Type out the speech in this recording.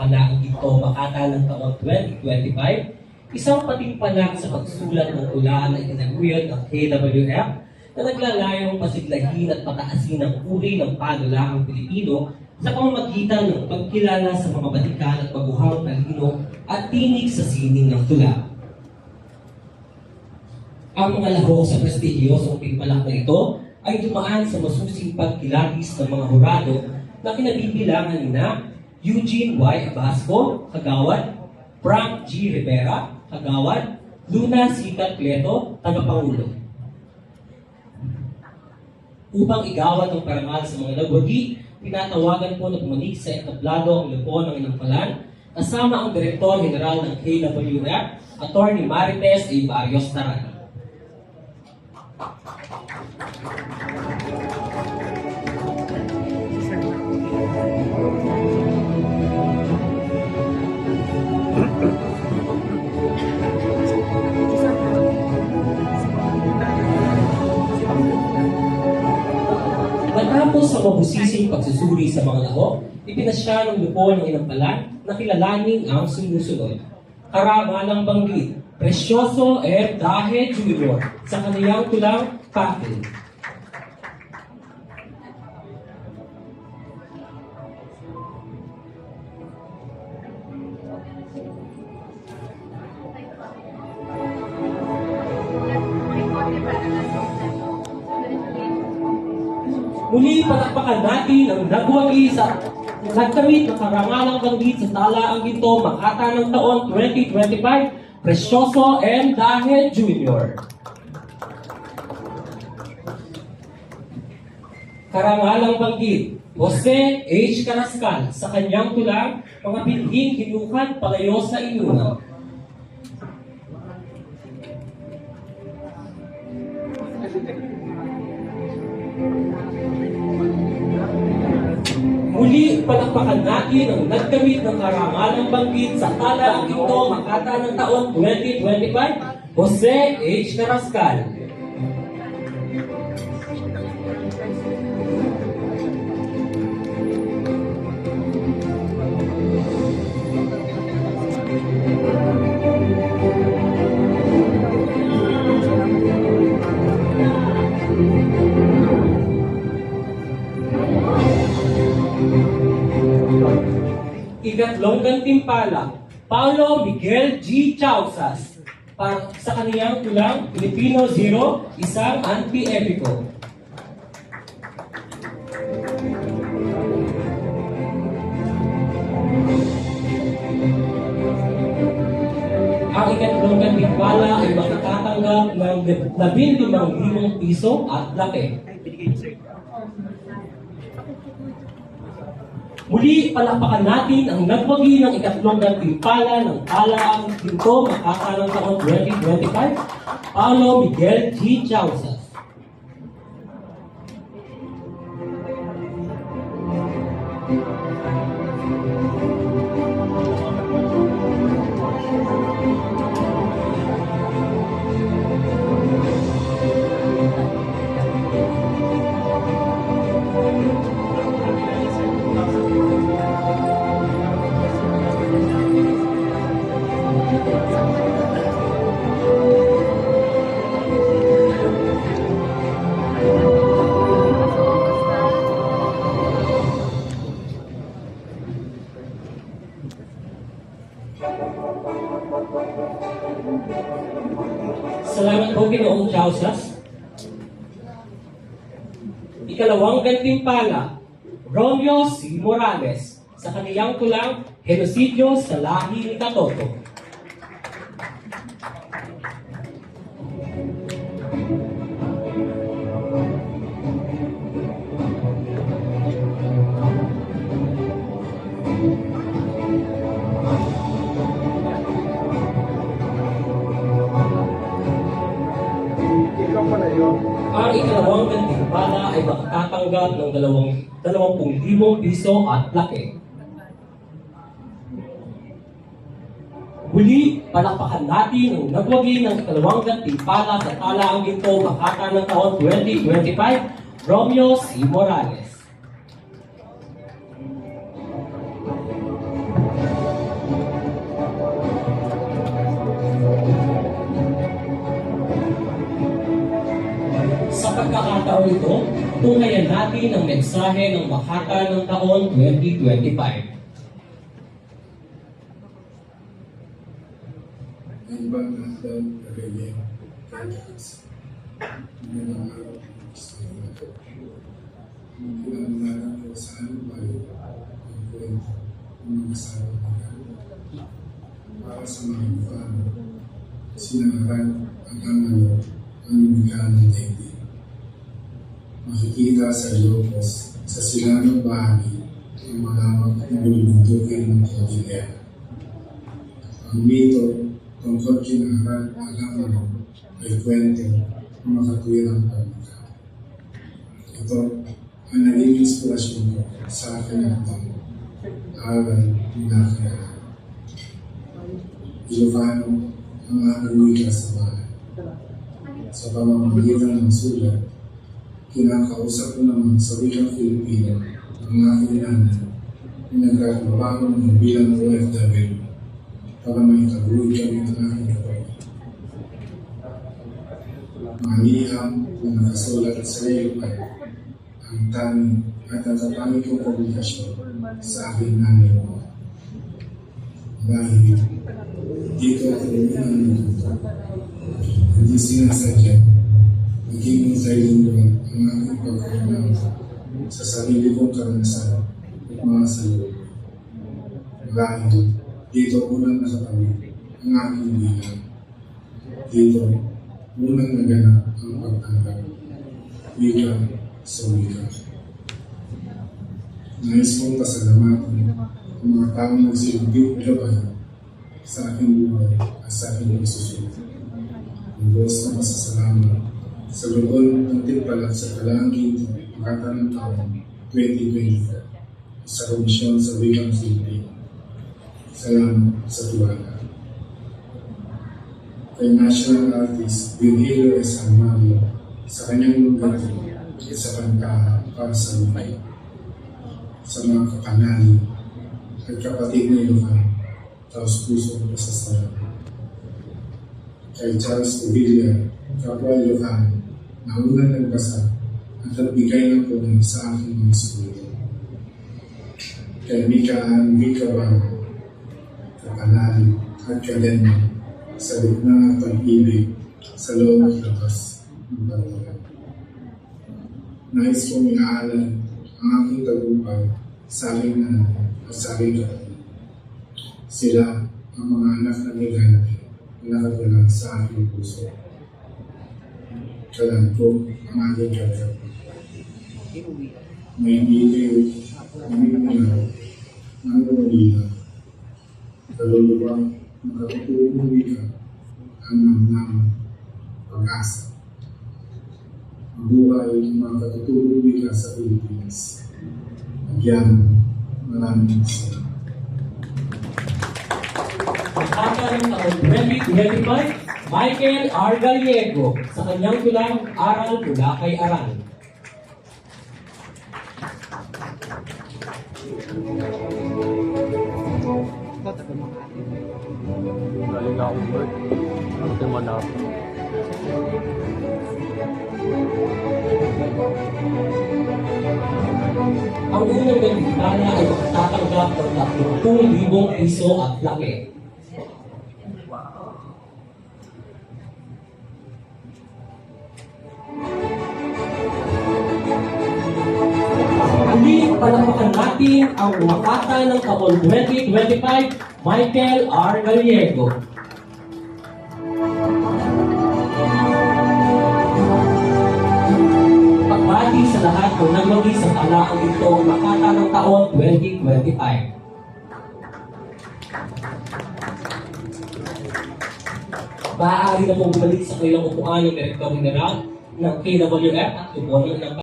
Palaang Ginto Makata ng taong 2025, isang patimpalak sa pagsulat ng tula na itinaguyod ng KWF na naglalayong pasiglahin at pataasin ang uri ng panulaang Pilipino sa pamamagitan ng pagkilala sa mga batikan at baguhang talino at tinig sa sining ng tula. Ang mga lahok sa prestihiyosong pimpalak na ito ay dumaan sa masusing pagkilatis ng mga hurado na kinabibilangan na Eugene Y. Abasco, Kagawad, Frank G. Rivera, Kagawad, Luna Sikat Cleto, Tagapangulo. Upang igawad ang parangal sa mga nagwagi, pinatawagan po na pumanig sa etablado ang lupon ng Inampalan kasama ang Direktor General ng KWF, Attorney Marites A. Barrios Tarani. Sa mabusising pagsusuri sa mga lahok, ipinasya ng lupo ng inampalan na kilalanin ang sumusunod. Karangalang banggit, Presyoso et Dahe Jr. sa kaniyang tulang patin. Muli palakpakan natin ang nagwagi sa nagkamit ng karangalang banggit sa talaang ginto Makata ng taon 2025, Presyoso M. Dahe Jr. Karangalang banggit, Jose H. Carrascal sa kanyang tulang mga pinhing hinukan palayo sa inunan. Palakpakan natin ang nagkamit ng karangalang banggit sa talaang ito Makata ng taon 2025, Jose H. Carrascal. Ikatlong gantimpala, Paulo Miguel G. Chausas para sa kaniyang tulang Filipino Zero, isang anti-epico. Ang ikatlong gantimpala ay makatatanggap ng 15,000 piso at laki. Muli, palakpakan natin ang nagwagi ng ikatlong gantimpala ng talaang ginto makaka ng taon 2025, Paulo Miguel G. Chausas. Chausas. Ikalawang gantimpala, Romeo C. Morales sa kaniyang tulang Genosidyo sa Lahi ni Katoto. Gantimpala ay makatatanggap ng dalawang, dalawampung libong piso at laki. Muli, palakpakan natin ang nagwagi ng ikalawang gantimpala sa talaang ginto Makata ng taon 2025, Romeo C. Morales. Pagkakataon ito, tunghayan natin ang mensahe ng Makata ng taon 2025. ang banatang kagaya kanyas. Magandang araw po sa inyo. Magandang po sa ano ba ang kwento ng mga asawa nila. Para sa mga fan, sinaran ang ano ang bigyan ng daigdig. Makikita sa Ilocos sa silangang bahagi ng malawak na bulundukin ng Cordillera. Ang mito tungkol kinaharan alaman ay kwento ng makatwirang pagka. Ito ang naging inspirasyon ko sa akin at ang aral ni Nakaya. Ilocano ang aking wika sa bahay. Sa pamamagitan ng sulat, kinakausap ko naman sa wikang Filipino ang aking nanay na nagkatrabaho ng bilang OFW para may tagulog kami ng aking kapatid. Maniham na nakasulat sa iyo ay ang tanging at ang tatanging kong publikasyon sa aking nanay mo. Dahil dito ako unang natuto. Hindi sinasadya, naging multilingual ang aking pagkakalang sa sarili kong karanasan at mga salubong. Dahil dito unang nakatawid ang aking bilang. Dito unang naganap ang pagtanggap. Wika sa wika. Nais kong pasalamatan ang mga taong nagsilbing gabay sa aking buhay at sa aking pagsusunod. Ang Diyos na masasalamat sa loob ng timpalat sa kalaang ginto pagkatanong taon 2024 sa komisyon sa Wikang Filipino. Salamat sa tuwala. Kay national artist Virgilio S. Armario sa kanyang lugar sa kanta para sa lumay. Sa mga kakanali at kapatid na Ilocano, taos puso sa sarap. Kay Charles Povilla, kapwa Ilocano, na unang nagbasa at nagbigay ng punan sa aking mga sulit. Kay Mika Ann Mika Bago, kapanali at kalenda sa gitna ng pag-ibig sa loob at labas ng bangunan. Nais kong iaalay ang aking tagumpay sa aking nanay at sa aking kapatid. Sila ang mga anak na niganti na nakatala sa aking puso. Kalan ko ang aking kapatid. May iliw, namimulaw, ng lumulila, kaluluwa, makakatulong ka ang namnam pag-asa. Ang buhay ng mga katutulong ka sa Pilipinas. Nagyan, maraming salamat. Makata ng taon 2025, Michael R. Gallego sa kanyang tulang Aral Mula kay Aral. Galing ako work. Ano naman ako? Ang unang nagtitala ay makatatanggap ng 30,000 piso at laki. Muli, palapakan natin ang makata ng taon 2025, Michael R. Gallego. Pagbati sa lahat ng nagwagi sa talaan ito ang makata ng taon 2025. Maaari na pong bumalik sa kanilang upuan ng Direktor General ng KWF at tubuan ng